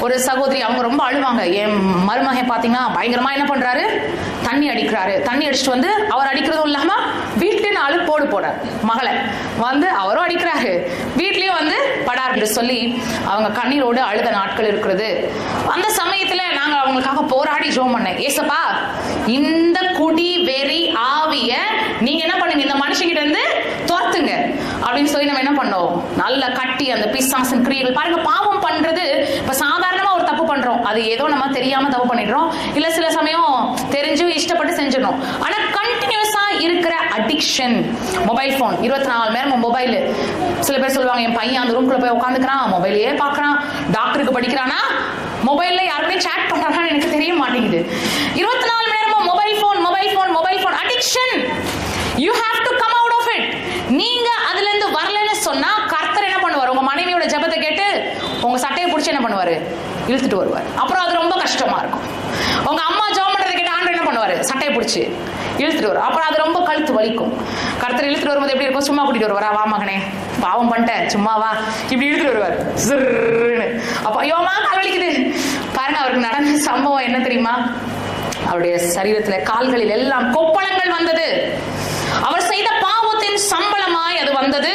ஒரு சகோதரி அவங்க ரொம்ப அழுவாங்க. என் மருமகன் பாத்தீங்கன்னா பயங்கரமா என்ன பண்றாரு? தண்ணி அடிக்கிறாரு. தண்ணி அடிச்சுட்டு வந்து அவர் அடிக்கிறதும் இல்லாம வீட்லயே நாலு போடு போட மகளை. வந்து அவரும் அடிக்கிறாரு. வீட்லயும் வந்து படார் என்று சொல்லி அவங்க கண்ணீரோடு அழுத நாட்கள் இருக்கிறது. அந்த சமயத்துல நாங்க அவங்களுக்காக போராடி ஜோம் பண்ணேன். ஏசப்பா இந்த குடி வெறி ஆவிய நீங்க என்ன பண்ணுங்க? இந்த மனுஷங்கிட்ட இருந்து துரத்துங்க. அப்படின்னு சொல்லி நம்ம என்ன பண்ணோம்? நல்ல கட்டி பிசாசன் கிரியைகள் பாருங்க பாவம் பண்றது இப்ப சாதாரணமா ஒரு தப்பு பண்றோம். அது ஏதோ நம்ம தெரியாம தப்பு பண்ணிடுறோம். இல்ல சில சமயம் தெரிஞ்சு இஷ்டப்பட்டு செஞ்சிடணும் ஆனா கண்டினியூஸா இருக்கிற அடிக்ஷன் மொபைல் போன் இருபத்தி நாலு நேரம் மொபைல் சில பேர் சொல்லுவாங்க என் பையன் அந்த ரூம்குள்ள போய் உட்காந்துக்கிறான் மொபைலையே பாக்குறான் டாக்டருக்கு படிக்கிறானா மொபைல்ல யாருமே சேட் பண்றாங்கன்னு எனக்கு தெரிய மாட்டேங்குது. இருபத்தி நாலு மணி நேரமும் mobile phone mobile phone mobile phone addiction you have to come out of it நீங்க அதுல இருந்து வரலன்னு சொன்னா கர்த்தர் என்ன பண்ணுவார் உங்க மனைவியோட ஜெபத்தை கேட்டு உங்க சட்டையை பிடிச்சி என்ன பண்ணுவாரு? இழுத்துட்டு வருவார். அப்புறம் அது ரொம்ப கஷ்டமா இருக்கும். உங்க அம்மா ஜோம் பண்றதை கேட்டு ஆண்டு என்ன பண்ணுவாரு? சட்டையை பிடிச்சி இழுத்துட்டு வரும் அப்புறம் அது ரொம்ப கழுத்து வலிக்கும். கருத்தர் இழுத்துட்டு வரும்போது எப்படி இருக்கும்? சும்மா கூட்டிட்டு வருவாரா? வா மகனே. பாவம் பண்ணிட்டேன். சும்மா வா. இப்படி இழுத்துட்டு வருவார். சிறுன்னு. அப்ப ஐயோமா கால் வலிக்குது. பாருங்க அவருக்கு நடந்த சம்பவம் என்ன தெரியுமா? அவருடைய சரீரத்துல கால்களில் எல்லாம் கொப்பளங்கள் வந்தது அவர் செய்த பாவத்தின் சம்பளமாய் அது வந்தது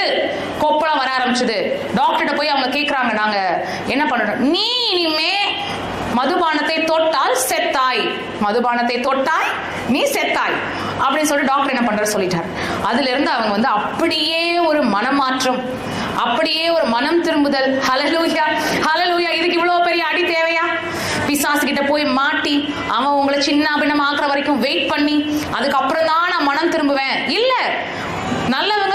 கொப்பளம் வர ஆரம்பிச்சது. டாக்டர்கிட்ட போய் அவங்க கேக்குறாங்க நாங்க என்ன பண்ணணும் நீ இனிமே மதுபானத்தை தொட்டால் செத்தாய். மதுபானத்தை தொட்டாய் நீ செத்தாய். அப்படின்னு சொல்லிட்டு டாக்டர் என்ன பண்ற சொல்லிட்டார். அதுல இருந்து அவங்க வந்து அப்படியே ஒரு மனமாற்றம் அப்படியே ஒரு மனம் திரும்புதல். ஹலலூயா ஹலலூயா இதுக்கு இவ்வளவு பெரிய அடி தேவையா? பிசாசு கிட்ட போய் மாட்டி அவன் உங்களை சின்ன அபினம் ஆக்குற வரைக்கும் வெயிட் பண்ணி அதுக்கப்புறம் தான் நான் மனம் திரும்புவேன். இல்ல நல்லவங்க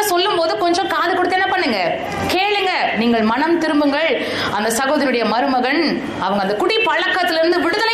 நீங்கள் மனம் திரும்புங்கள். அந்த சகோதரியுடைய மருமகன் அவங்க அந்த குடி பழக்கத்திலிருந்து விடுதலை